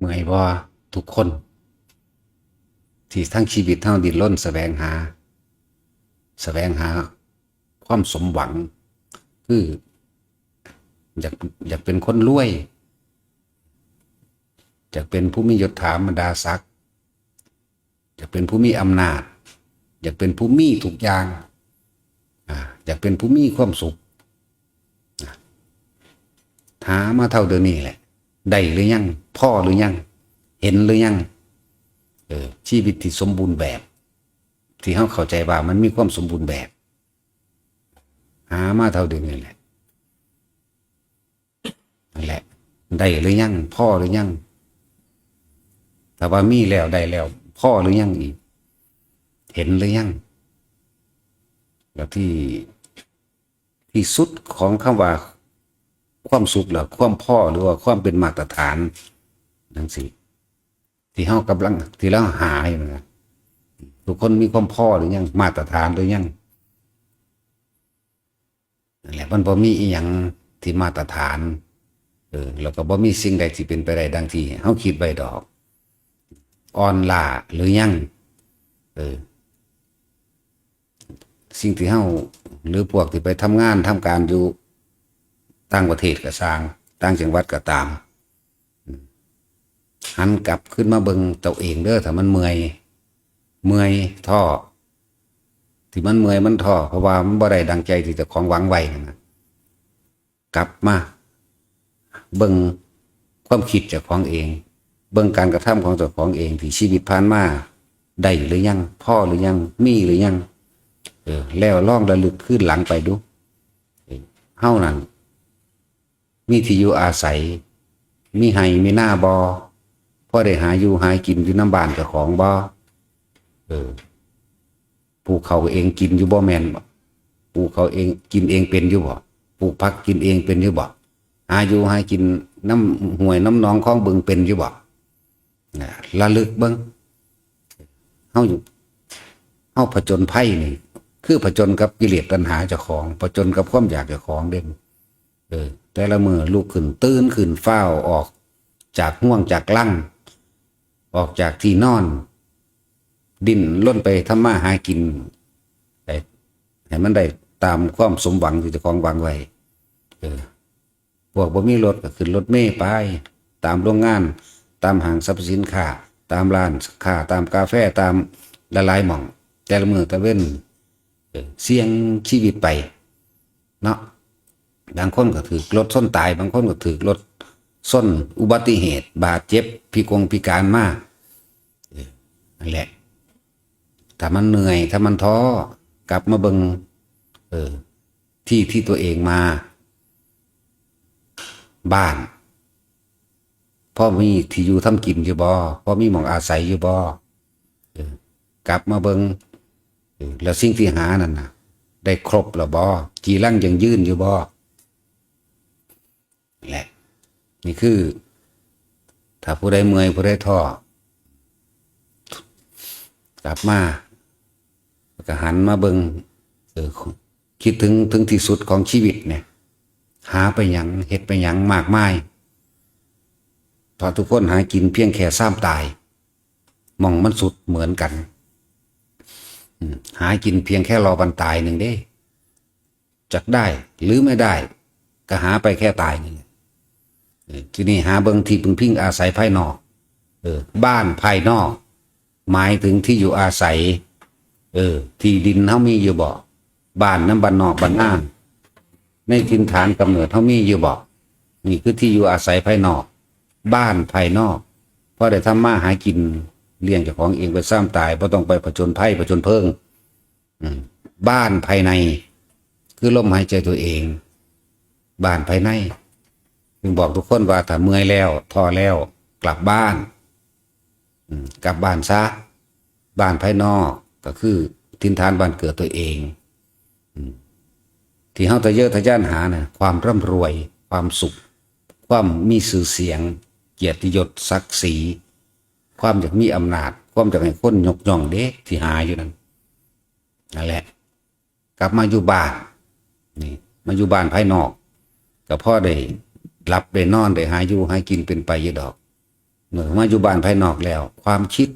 เมื่อยบ่ทุกคน ที่ทั้งชีวิตเท่าดินล้นแสวงหาแสวงหา ความสมหวัง คืออยากอยากเป็นคนรวยอยากเป็นผู้มียศถาบรรดาศักดิ์อยากเป็นผู้มีอำนาจ อยากเป็นผู้มีทุกอย่างอยากเป็นผู้มีความสุขอะหามาเท่าเดิมนี้แหละ ได้หรือยังพ่อหรือยังเห็นหรือยังเออชีวิตที่สมบูรณ์แบบ ที่เขาเข้าใจว่ามันมีความสมบูรณ์แบบ หามาเท่าเดิมนี่แหละนั่นแหละ ได้หรือยังพ่อหรือยังแต่ว่ามีแล้วได้แล้ว พ่อหรือยังอีก เห็นหรือยังแล้วที่ที่สุดของคำว่า ความสุขหรือความพ่อหรือว่าความเป็นมาตรฐานนั่นสิที่เฮากำลังที่เราหาอยู่นะทุกคนมีความพ่อหรือยังมาตรฐานหรือยังนั่นแหละมันบ่มีอีหยังที่มาตรฐานเออแล้วก็บ่มีสิ่งใดที่เป็นไปได้ดังที่เฮาคิดไว้ดอกอ่อนลาหรือยังเออสิ่งที่เฮาหรือพวกที่ไปทำงานทำการอยู่ ต่างประเทศก็สร้างต่างจังหวัดก็ตามหันกลับขึ้นมาเบิงตัวเองเด้อถ้ามันเมื่อย เมื่อยท้อที่มันเมื่อยมันท้อเพราะว่ามันบ่ได้ดังใจที่จะของหวังไว้นะกลับมา เบิงความคิดจากของเอง เบิงการกระทำของเจ้าของเองที่ชีวิตผ่านมาได้หรือยังพ่อหรือยังมีหรือยังเออแล้วล่องระลึกขึ้นหลังไปดูเฮ้านั้น มีที่อยู่อาศัย มีไห้มีหน้าบอพ่อได้หาอยู่หากินอยู่น้ำบานเจ้าของบอเออปลูกเขาเองกินอยู่บ่แมนบ่ปลูกเขาเองกินเองเป็นอยู่บ่ปลูกพักกินเองเป็นอยู่บ่หาอยู่หากินน้ำห่วยน้ำหนองคลองบึงเป็นอยู่บ่นะระลึกเบิงเฮาอยู่เฮาผจญภัยนี่ คือผจญกับกิเลสตัณหาเจ้าของผจญกับความอยากเจ้าของเด่น เออแต่ละมือลุกขึ้นตื่นขึ้นเฝ้าออกจากห่วงจากลั่ง ออกจากที่นอน ดิ้นล้นไปทำมาหากินแต่ให้มันได้ตามความสมหวังที่เจ้าของวังไว้เออพวกบ่มีรถก็ขึ้นรถเมล์ไป ตามโรงงาน ตามห้างสรรพสินค้าตามร้านค้าตามกาแฟตามละลายหม่อง แต่ละมือตะเว้นเออเสี่ยงชีวิตไป เนาะ บางคนก็ถือรถส้นตาย บางคนก็ถือรถส้นอุบัติเหตุ บาดเจ็บพิกงพิการมากออนั่นแหละถ้ามันเหนื่อย ถ้ามันท้อกลับมาเบิงเออ ที่ที่ตัวเองมา บ้านพ่อมีที่อยู่ทำกินอยู่บ่พ่อมีหมองอาศัยอยู่บ่อกลับมาเบิงเออแล้วสิ่งที่หานั่นนะได้ครบหรือบ่จีรังยังยื่นอยู่บ่แหละ นี่คือ ถ้าผู้ใดเมื่อยผู้ใดท้อกลับมาก็หันมาเบิงเออคิดถึงถึงที่สุดของชีวิตเนี่ย หาไปหยังเฮ็ดไปหยังมากมายพอทุกคนหากินเพียงแค่ซ้ำตายมองมันสุดเหมือนกันหากินเพียงแค่รอวันตายหนึ่งเด้จักได้หรือไม่ได้ ก็หาไปแค่ตายหนี่เออ ทีนี้หาเบิงที่พึงพิงอาศัยภายนอกเออ บ้านภายนอก หมายถึงที่อยู่อาศัย เออ ที่ดินเท่ามีอยู่บ่บ้านน้ำบ้านนอกบ้านหน้าในทินฐานกำเนิดเท่ามีอยู่บอกนี่คือที่อยู่อาศัยภายนอก บ้านภายนอกเพราะได้ทำมาหากินเลี้ยงเจ้าของเองไปซ้ำตายเพราะต้องไปผจญภัยผจญเพิงอืมบ้านภายใน คือลมหายใจตัวเอง บ้านภายใน จึงบอกทุกคนว่าถ้าเมื่อยแล้วท้อแล้ว กลับบ้านกลับบ้านซะบ้านภายนอกก็คือทินฐานบ้านเกิดตัวเองที่เฮาทะเยอะทะยานหานะความร่ำรวย ความสุข ความมีสื่อเสียง เกียรติยศศักดิ์ศรีความอยากมีอำนาจ ความอยากให้คนยกย่องเด้ที่หาอยู่นั่นนั่นแหละ กลับมาอยู่บ้านนี่มาอยู่บ้านภายนอก ก็พ่อได้ หลับได้นอนได้หาอยู่หากินเป็นไปอยู่ดอกเมื่อมาอยู่บ้านภายนอกแล้ว ความคิด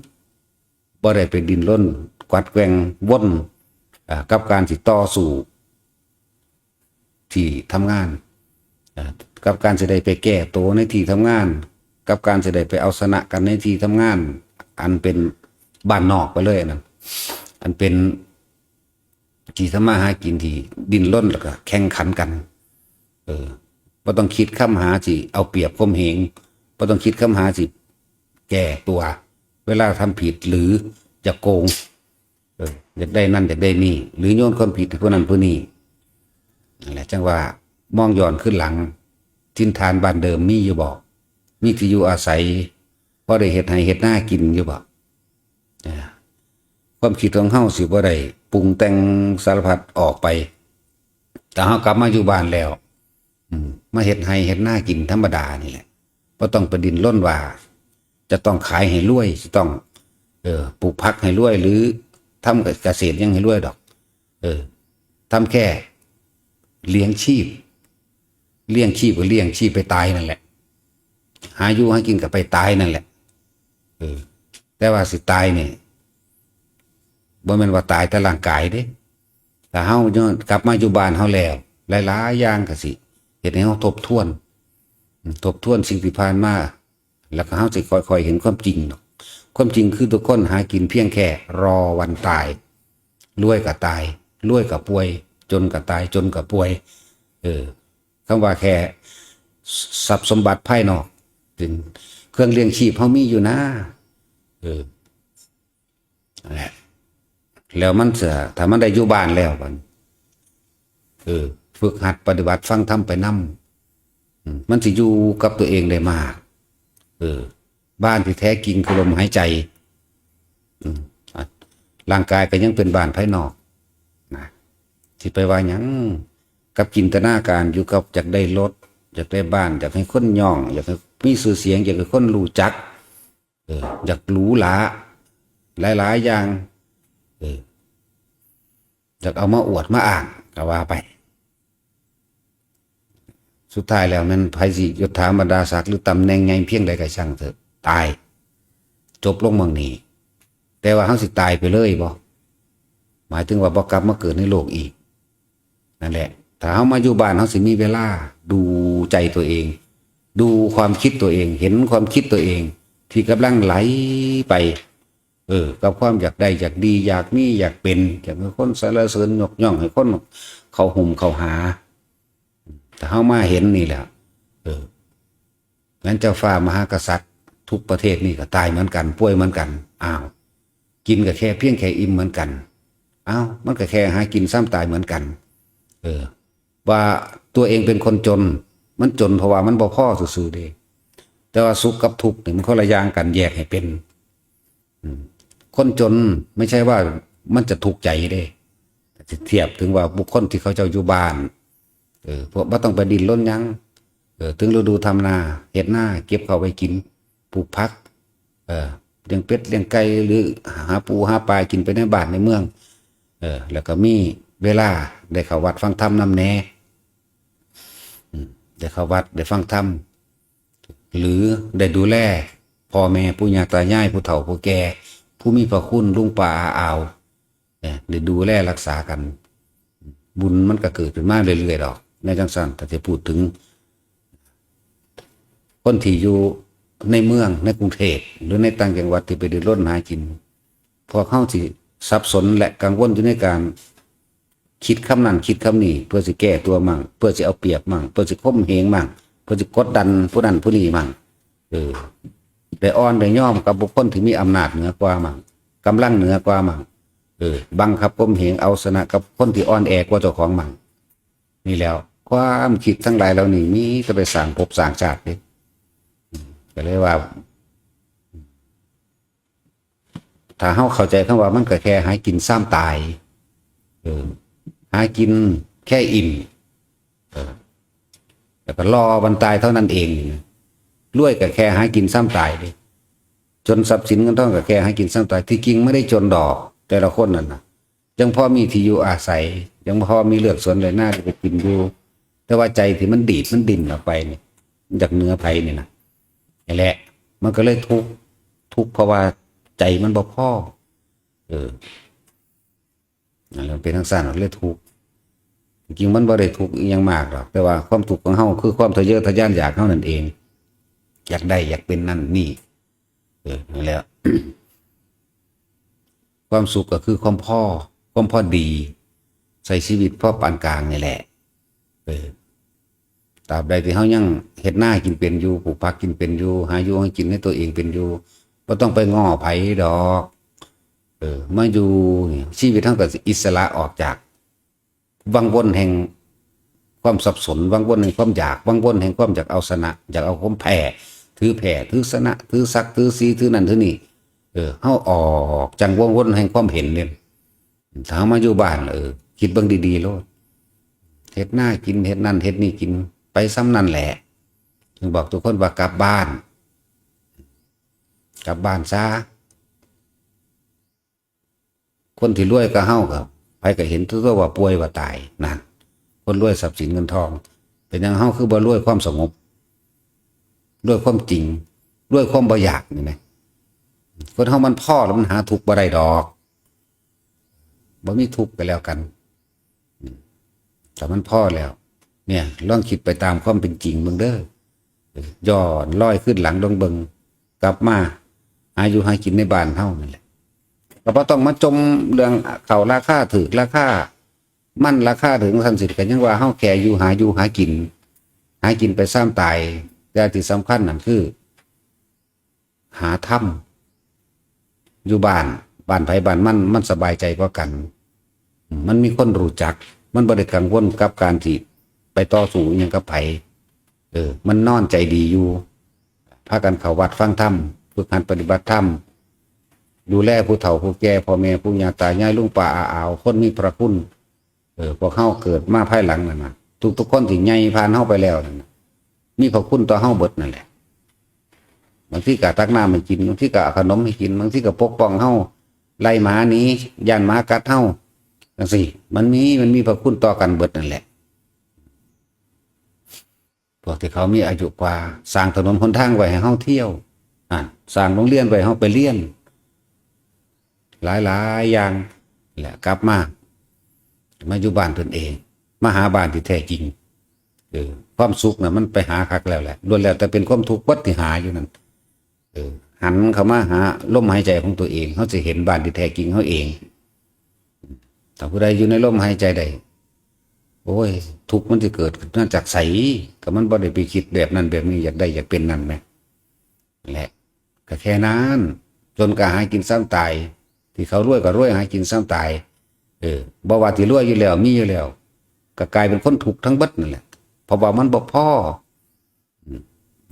บ่ได้ไปดินล้นกวัดแกว่งว่นอ่ากับการสิต่อสู่ ที่ทำงานกับการจะได้ไปแก้ตัวในที่ทำงาน กับการจะได้ไปเอาชนะกันในที่ทำงาน อันเป็นบ้านนอกไปเลยนั่นอันเป็นที่ทำมาหากินที่ดินล้นแล้วก็แข่งขันกัน เออ บ่ต้องคิดค้ำหาสิเอาเปรียบข่มเหงบ่ต้องคิดค้ำหาสิแก้ตัว เวลาทำผิดหรือจะโกงเอออยากได้นั่นอยากได้นี่ หรือโยนความผิดให้ผู้นั้นผู้นี้นั่นแหละจังว่ามองย้อนขึ้นหลังทินทานบ้านเดิมมีอยู่บอกมีที่อยู่อาศัยพอได้เฮ็ดให้เฮ็ดหน้ากินอยู่บอกความคิดของเฮาสิบ่ได้ปรุงแต่งสารพัดออกไป แต่เฮากลับมาอยู่บ้านแล้ว อืม มาเฮ็ดให้เฮ็ดหน้ากินธรรมดานี่แหละบ่ต้องประดินล้นว่า จะต้องขายให้รวยจะต้อง เออปลูกผักให้รวย หรือทำเกษตรยังให้รวยดอก เออทำแค่ เลี้ยงชีพ เลี้ยงชีพก็เลี้ยงชีพไปตายนั่นแหละ หาอยู่หากินกับไปตายนั่นแหละเออแต่ว่าสิตายเนี่ยบ่แม่นว่าตายแต่ร่างกายเด้แต่เฮาย้อนกลับมาอยู่บ้านเฮาแล้ว หลายๆอย่างก็สิ เฮ็ดให้เฮาทบทวน ทบทวนสิ่งที่ผ่านมา แล้วก็เฮาสิค่อยๆเห็นความจริง ความจริงคือทุกคนหากินเพียงแค่ รอวันตายรวยก็ตายรวยก็ป่วย จนก็ตายจนก็ป่วย เออคำว่าแค่ทรัพย์สมบัติภายนอกเป็นเครื่องเลี้ยงชีพเฮามีอยู่นะเออแหละแล้วมันจะถ้ามันได้อยู่บ้านแล้วมันเออ ฝึกหัดปฏิบัติฟังธรรมไปนำอืมมันจะอยู่กับตัวเองได้มาก เออ บ้านที่แท้จริงคือลมหายใจร่างกายก็ยังเป็นบ้านภายนอกนะที่ไปว่ายังกับจินตนาการอยู่กับอยากได้รถอยากได้บ้านอยากให้คนย่อง อยากให้มีสื่อเสียง อยากให้คนรู้จัก เออ อยากรูหราหลายๆอย่าง เอออยากเอามาอวดมาอ่างก็ว่าไป สุดท้ายแล้วนั้นไพสิยศถาบรรดาศักดิ์หรือตำแหน่งไงเพียงใดก็ช่างเถอะตาย จบลงเมืองนี้ แต่ว่าเขาสิตายไปเลยบ่หมายถึงว่าบ่กลับมาเกิดในโลกอีก นั่นแหละถ้าเขามาอยู่บ้านเขาสิมีเวลา ดูใจตัวเอง ดูความคิดตัวเอง เห็นความคิดตัวเอง ที่กำลังไหลไป เออ กับความอยากได้อยากดี อยากมีอยากเป็นอยากให้คนสรรเสริญยกย่องให้คนเขาหุ่มเขาหา แต่เขามาเห็นนี่แหละเอองั้นเจ้าฟ้ามหากษัตริย์ ทุกประเทศนี่ก็ตายเหมือนกันป่วยเหมือนกันอ้าวกินก็แค่เพียงแค่อิ่มเหมือนกันอ้าวมันก็แค่หากินซ้ำตายเหมือนกัน เออ ว่าตัวเองเป็นคนจน มันจนเพราะว่ามันบ่พ่อซื่อๆเด้แต่ว่าสุขกับทุกข์นี่มันคนละอย่างกันแยกให้เป็นอืมคนจนไม่ใช่ว่ามันจะทุกข์ใจเด้แต่เทียบถึงว่าบุคคลที่เขาเจ้าอยู่บ้าน เออพวกบ่ต้องไปดินล้นยังเออถึงฤดูทำนาเห็ดหน้าเก็บเขาไปกินปลูกพัก เออเลี้ยงเป็ดเลี้ยงไก่หรือหาปูหาปลากินไปในบ้านในเมือง เออ แล้วก็มีเวลาได้เข้าวัดฟังธรรมนำแน่ได้เข้าวัดได้ฟังธรรมหรือได้ดูแลพ่อแม่ผู้ยาตายายผู้เฒ่าผู้แก่ผู้มีพระคุณลุงป่าอาอาวเนี่ยได้ดูแลรักษากัน บุญมันก็เกิดขึ้นมาเรื่อยๆดอก ในจังสันแต่จะพูดถึง คนที่อยู่ในเมืองในกรุงเทพหรือในต่างจังหวัดที่ไปเดินร่นหากิน พอเข้าที่สับสนและกังวลอยู่ในการ คิดคำนั้นคิดคำนี้เพื่อสิแก้ตัวมั่งเพื่อสิเอาเปรียบมั่งเพื่อสิข่มเหงมั่งเพื่อสิกดดันผู้นั้นผู้นี้มั่งเออได้อ่อนได้ย่อมกับบุคคลที่มีอำนาจเหนือกว่ามั่งกำลังเหนือกว่ามั่งเออบังคับข่มเหงเอาชนะกับคนที่อ่อนแอกว่าเจ้าของมั่งนี่แล้ว ความคิดทั้งหลายเหล่านี้มีจะไปสร้างภพสร้างชาติเด้อืมก็เลยว่า ถ้าเฮาเข้าใจคำว่ามันก็แค่หากินซ้ำตายเออหากินแค่อิ่มแล้วก็รอวันตายเท่านั้นเองรวยก็แค่หากินซ้ำตายเลยจนทรัพย์สินเงินทองก็แค่หากินซ้ำตายที่จริงไม่ได้จนดอก แต่ละคนนั่นนะยังพอมีที่อยู่อาศัย ยังพอมีเลือกสวนเลยหน้าที่ไปกินอยู่ แต่ว่าใจที่มันดีดมันดิ่นออกไปเนี่ยจากเนื้อไผ่นี่นะนี่แหละ มันก็เลยทุกทุกเพราะว่าใจมันบ่พอเออแหละเป็นทั้งสั้นเลยทุกจริงมันบ่ได้ทุกยังมากหรอกแต่ว่าความทุกข์ของเฮาคือความทะเยอทะยานอยากเฮานั่นเอง อยากได้อยากเป็นนั่นนี่ เออนั่นแหละความสุขก็คือความพ่อ ความพ่อดี ใส่ชีวิตพ่อปานกลางนี่แหละ ตราบใดที่เฮายังเฮ็ดหน้ากินเป็นอยู่ปลูกผักกินเป็นอยู่ หาอยู่ให้กินให้ตัวเองเป็นอยู่บ่ต้องไปง้อไผดอก เออมาอยู่ชีวิตเฮาก็สิอิสระออกจาก วังวนแห่งความสับสน วังวนแห่งความอยาก วังวนแห่งความอยากเอาชนะอยากเอาความแพ้ถือแพ้ถือชนะถือสักถือซีถือนั่นถือนี่เออเฮาออกจังวงวนแห่งความเห็นเนี่ยถ้าเฮามาอยู่บ้านเออคิดเบิ่งดีๆโลด เฮ็ดหน้ากินเฮ็ดนั่นเฮ็ดนี่กินไปซ้ำนั่นแหละจึงบอกทุกคนว่ากลับบ้าน กลับบ้านซะคนที่รวยก็เฮ้ากับไปก็เห็นทุกตัวว่าป่วยว่าตายนั่นคนรวยทรัพย์สินเงินทอง เป็นอย่างเฮ้าคือบ่รวยความสงบรวยความจริงรวยความบ่อยากนี่ไหมคนเฮ้ามันพ่อแล้วมันหาทุกข์บ่ได้ดอกบ่มีทุกข์ไปแล้วกัน แต่มันพ่อแล้ว เนี่ยลองคิดไปตามความเป็นจริงเบิ่งเด้อย้อนลอยขึ้นหลังลงเบิงกลับมาอายุหากินในบ้านเฮานั่นแหละก็บ่ต้องมาจมเรื่องเขาราคาถือราคามั่นราคาถึงสันสิทธิ์กันยังว่าเฮาแก่อยู่หาอยู่หากิน หากินไปซ้ำตายแต่ที่สำคัญนั่นคือ หาถ้ำอยู่บ้านบ้านไผบ้านมันมันสบายใจกว่ากัน มันมีคนรู้จัก มันบริกังวลกับการที่ไปต่อสู้อหยังกับไผเออ มันนอนใจดีอยู่พากันเขาวัดฟังธรรมฝึกหัดปฏิบัติธรรมดูแลผู้เฒ่าผู้แก่พ่อแม่ผู้ยาตายายลุงป้าอาอาวคนมีพระคุณเออพวกเฮาเกิดมาภายหลังนั่นนะทุกทุกคนที่ใหญ่ผ่านเฮาไปแล้วนั่นมีพระคุณต่อเฮาเบิดนั่นแหละบางที่ก็ตักน้ำให้กินบางที่ก็ขนมให้กินบางที่ก็ปกป้องเฮาไล่หมานี้ย่านหมากัดเฮา จังซี่มันมีมันมีพระคุณต่อกันเบิดนั่นแหละ พวกที่เขามีอายุกว่าสร้างถนนหนทางไว้ให้เฮาเที่ยวอ่าสร้างโรงเรียนไว้ให้เฮาไปเรียน หลายๆอย่างแหละกลับมามาอยู่บ้านตนเอง มาหาบ้านที่แท้จริงเออความสุขนะมันไปหาคักแล้วแหละล้วนแล้วแต่เป็นความทุกข์วัดที่หาอยู่นั่นเออหันเข้ามาหาลมหายใจของตัวเองเขาจะเห็นบ้านที่แท้จริงเขาเอง ถ้าผู้ใดอยู่ในลมหายใจใดโอ้ย ทุกข์มันจะเกิดขึ้นจากใสก็มันบ่ได้ไปคิดแบบนั้นแบบนี้อยากได้อยากเป็นนั่นไหมแหละก็แค่นั้นจนกระหายกินซ้ำตาย ที่เขารวยก็รวยหายกินซ้ำตาย เออบ่ว่าที่รวยอยู่แล้วมีอยู่แล้วก็กลายเป็นคนถูกทั้งบัดนั่นแหละเพราะว่ามันบ่พ่อ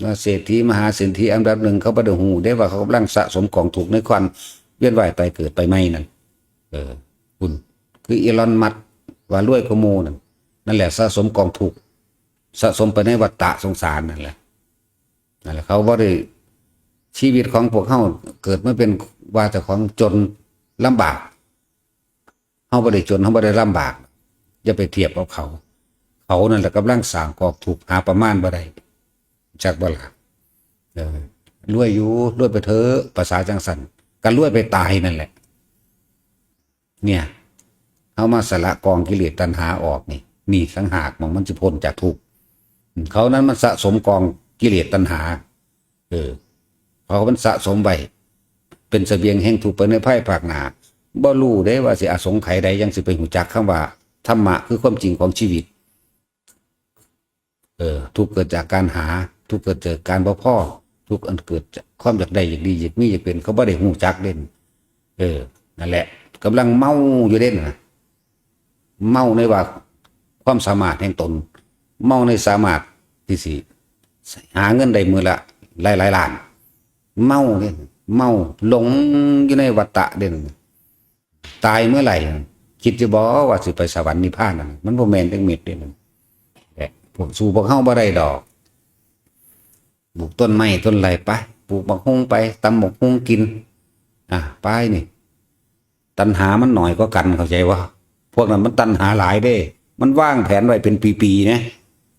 ว่าเศรษฐีมหาเศรษฐีอันดับหนึ่งเขาบ่ได้หูได้ว่าเขากำลังสะสมของถูกในควันเวียนว่ายไปเกิดไปไม่นั่นเออคุณ คืออีลอนมัสก์ว่ารวยกว่าหมูนั่นนั่นแหละสะสมกองถูกสะสมไปในวัฏฏะสงสารนั่นแหละนั่นแหละเขาบ่ได้ชีวิตของพวกเขาเกิดมาเป็นว่าแต่ของจนลำบากเขาบ่ได้จนเขาบ่ได้ลำบากอย่าไปเทียบกับเขา เขานั่นแหละกำลังสางกอกถูกหาประมาณบ่ได้จากบ่ล่ะเออรวยอยู่รวยไปเถอะภาษาจังสันกันรวยไปตายนั่นแหละ เนี่ย เอามาสละกองกิเลสตัณหาออกนี่นี่สังหากมองมันจะพ้นจากทุกข์เขานั้นมันสะสมกองกิเลสตัณหา เออเพราะมันสะสมไว้เป็นเสบียงแห่งทุกข์ไปในภายภาคหนาบ่รู้ได้ว่าสิอาสงไขใดยังสิไปหูจักคำว่าธรรมะคือความจริงของชีวิต เออ ทุกเกิดจากการหา ทุกเกิดจากการบ่พ่อ ทุกอันเกิดจากความอยากได้อยากดีอยากมีอยากเป็นเขาบ่ได้หูจักเด่น เออนั่นแหละกำลังเมาอยู่เด่นนะ เมาในว่าความสามารถแห่งตน เมาในสามารถที่สิหาเงินได้มือละหลายหลายล้าน เมาเด่นเมาหลงอยู่ในวัฏฏะเด่นตายเมื่อไหร่ คิดจะบอกว่าสิไปสวรรค์นิพพานนั่นมันบ่แมนจังเม็ดเด่นแต่พวกสู่พวกเฮาบ่ได้ดอกปลูกต้นไม้ต้นไรไปปลูกบักฮุงไปตำบักฮุงกิน อะไปนี่ ตัณหามันหน่อยก็กันเข้าใจว่า พวกนั้นมันตัณหาหลายเด้ มันว่างแผนไว้เป็นปีๆนะ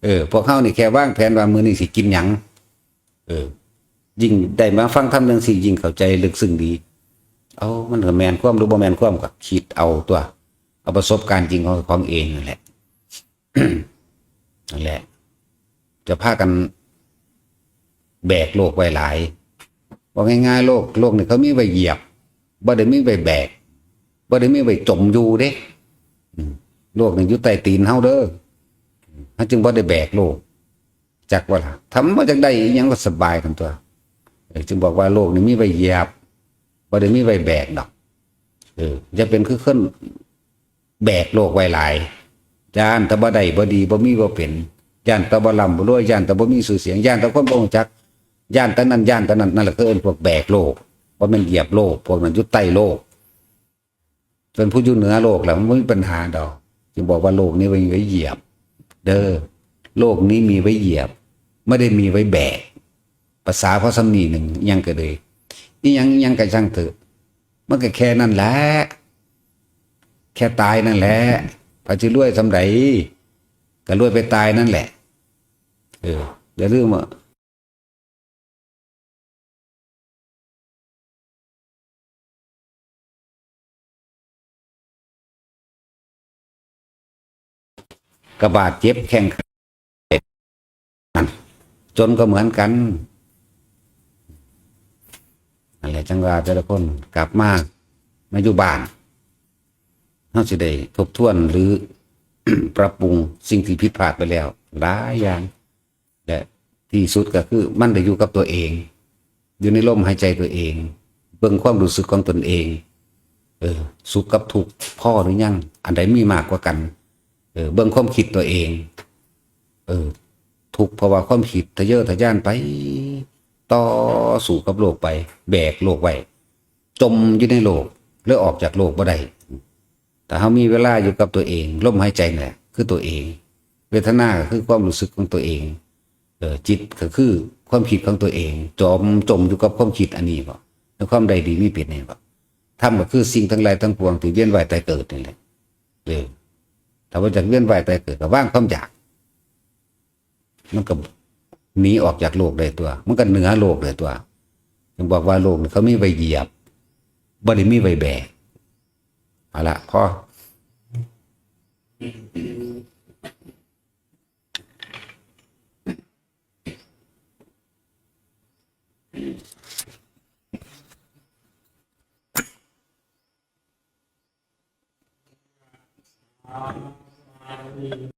เออพวกเขานี่แค่ว่างแผนว่ามือนี่สิกินหยังเออ ยิ่งได้มาฟังทำจังสี่ยิ่งเข้าใจลึกซึ้งดี เอามันก็แมนความหรือบ่แมนความก็คิดเอาตัว เอาประสบการณ์จริงของของเองนั่นแหละนั่นแหละ จะพากันแบกโลกไว้หลายบอกง่ายๆโลกโลกนี่เขามีไว้เหยียบบ่ได้มีไว้แบกบ่ได้มีไว้จมอยู่เด้ โลกนี่อยู่ใต้ตีนเฮาเด้อเฮาจึงบ่ได้แบกโลก จักว่าล่ะทำบ่จักได้อิหยังก็สบายกันตัวจึงบอกว่าโลกนี่มีไว้เหยียบบ่ได้มีไว้แบกดอกเออจะเป็นคือขึ้นแบกโลกไว้หลายย่านตะบ่ได้บ่ดีบ่มีบ่เป็นย่านตะบ่ลำบ่รวยย่านตะบ่มีชื่อเสียงย่านตะคนบ่รู้จักย่านตะนั้นย่านตะนั้นนั่นแหละคือเอิ้นพวกแบกโลกบ่แม่นเหยียบโลกพวกนั้นอยู่ใต้โลก ส่วนผู้อยู่เหนือโลกแล้วมันบ่มีปัญหาดอกจึงบอกว่าโลกนี้ไว้ไว้เหยียบ เด้อโลกนี้มีไว้เหยียบ ไม่ได้มีไว้แบกภาษาพระสำนีหนึ่งยังก็เลยนี่ยังยังก็ช่างเถอะมันก็แค่นั่นแหละแค่ตายนั่นแหละพระจิรวยสำไรก็รวยไปตายนั่นแหละ เอออย่าลืมว่า กระบาดเจ็บแข้งกันจนก็เหมือนกันนั่นแหละจังหวะแต่ละคนกลับมามาอยู่บ้านเขาสิได้ทบทวนหรือปรับปรุงสิ่งที่ผิดพลาดไปแล้วหลายอย่างและที่สุดก็คือมันได้อยู่กับตัวเอง อยู่ในลมหายใจตัวเอง เบิ่งความรู้สึกของตนเอง เออ สุขกับทุกข์พ่อหรือยัง อันใดมีมากกว่ากัน เออเบิ่งความคิดตัวเอง เออ ทุกเพราะว่าความคิดทะเยอทะยานไป ต่อสู่กับโลกไป แบกโลกไว้จมอยู่ในโลกหรือออกจากโลกบ่ได้แต่เขามีเวลาอยู่กับตัวเองลมหายใจนี่แหละคือตัวเอง เวทนาคือความรู้สึกของตัวเอง เออจิตก็คือความคิดของตัวเอง จมจมอยู่กับความคิดอันนี้บ่แล้วความใดดีมีเปลี่ยนเนี่บ่ทำก็คือสิ่งทั้งหลายทั้งปวงที่เวียนว่ายตายเกิดนี่แหละเออ แต่ว่าจากเวียนว่าตายเกิดก็ว่างความอยาก มันก็หนีออกจากโลกเลยตัว มันก็เหนือโลกเลยตัวยังบอกว่าโลกเขาไม่ไวเหยียบบ่ไมีไวแบกเอาละพ่ออ่ 嗯